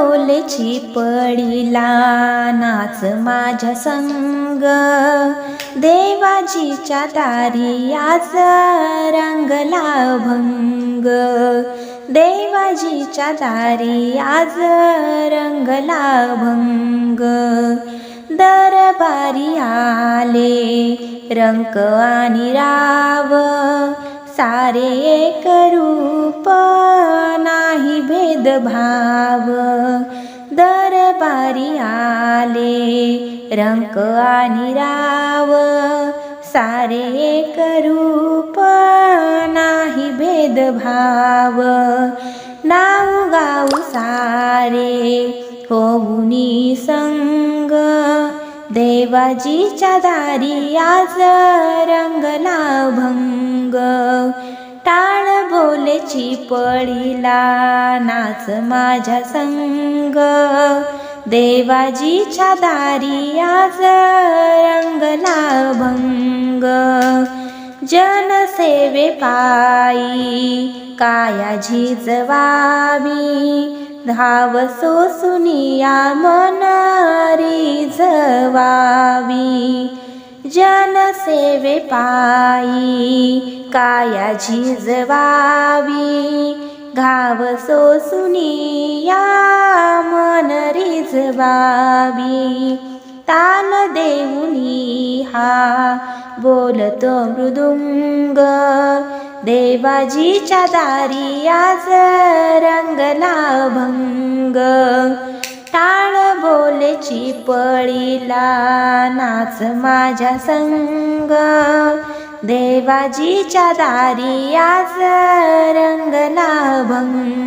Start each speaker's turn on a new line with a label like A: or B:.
A: बोलेची पडिला नाच माझ्या संग. देवाजीच्या दारी आज रंगला भंग. देवाजीच्या दारी आज रंगला भंग. दरबारी आले रंक आणि राव. सारे एक रूप भाव. दरबारी आले रंक आणि राव. सारे एक रूप नाही भेदभाव. नाव गाऊ सारे होऊनी संग. देवाजीच्या दारी आज रंगला भंग डोलेची पळीला नाच माझ्या संग. देवाजीच्या दारी आज रंगला भंग. जनसेवे पायी काया झिजवावी. धाव सोसुनिया मनारी जवावी जनसेवे पायी काया झिजवावी. घाव सोसुनिया मन रिजवावी. तान देऊनी हा बोलतो मृदुंग. देवाजीच्या दारी आज रंगला भंग. बोलेची पळीला नाच माझ्या संग. देवाजीच्या दारी आज रंगला भंग.